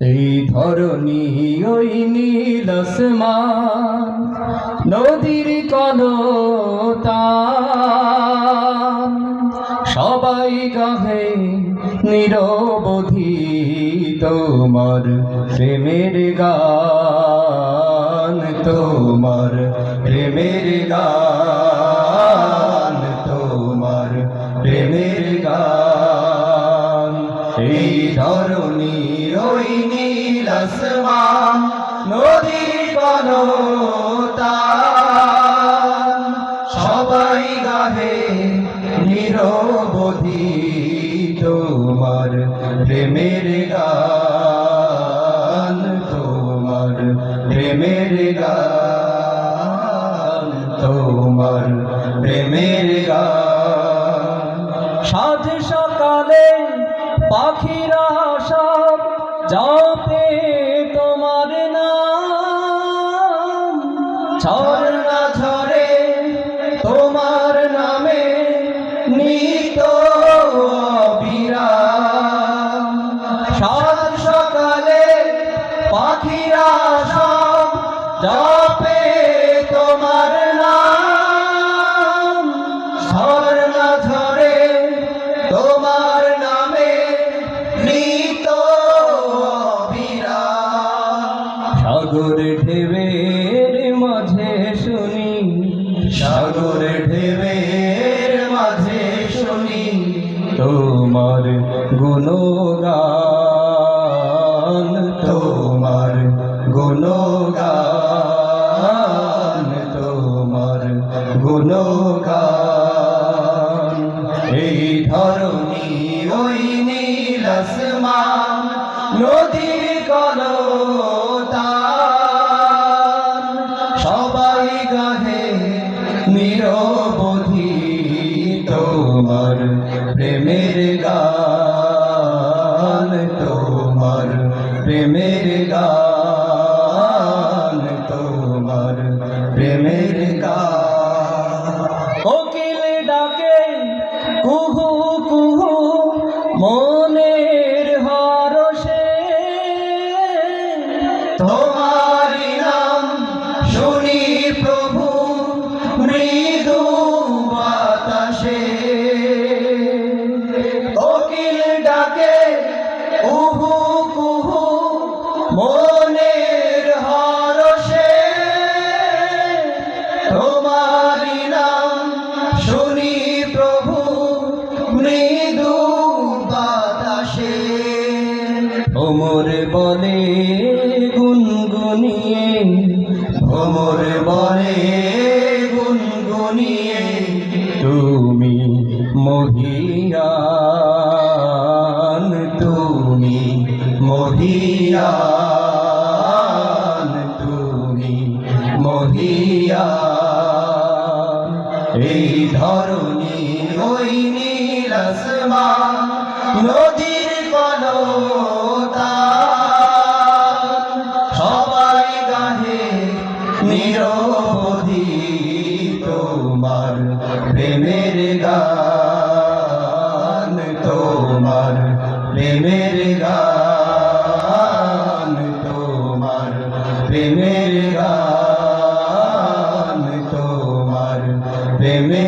এই ধরণী ওই নীল নদীর কলতান সবাই গাহে নিরবধি তোমার প্রেমের গান, তোমার প্রেমের গান। ওই নীল আসমান সবাই গাহে নিরবধি তোমার প্রেমের গান, তোমার প্রেমের গান, তোমার প্রেমের গান। সব তোমার নাম ঝর্ণা ঝরে তোমার নামে নিত বিরাম সাত সকালে পাখিরা সব যাপে সাগর ঢেবের মাঝে শুনি তোমার গুণগান তোমার গুণগান তোমার গুণগান। এই ধরণী ওই নীল আসমান, নদীর কলতান নিরবধি তোমার প্রেমের গান তোমার প্রেমের কুহু মনের শুনি প্রভু মৃদু বলে গুনগুনিয়ে ভ্রমর বলে মহিয়ান, তুমি মহিয়ান। এই ধরণী ওই নীল নদীর কলতান সবাই গাহে নিরবধি তোমার প্রেমের গান, তোমার প্রেমের গান। amen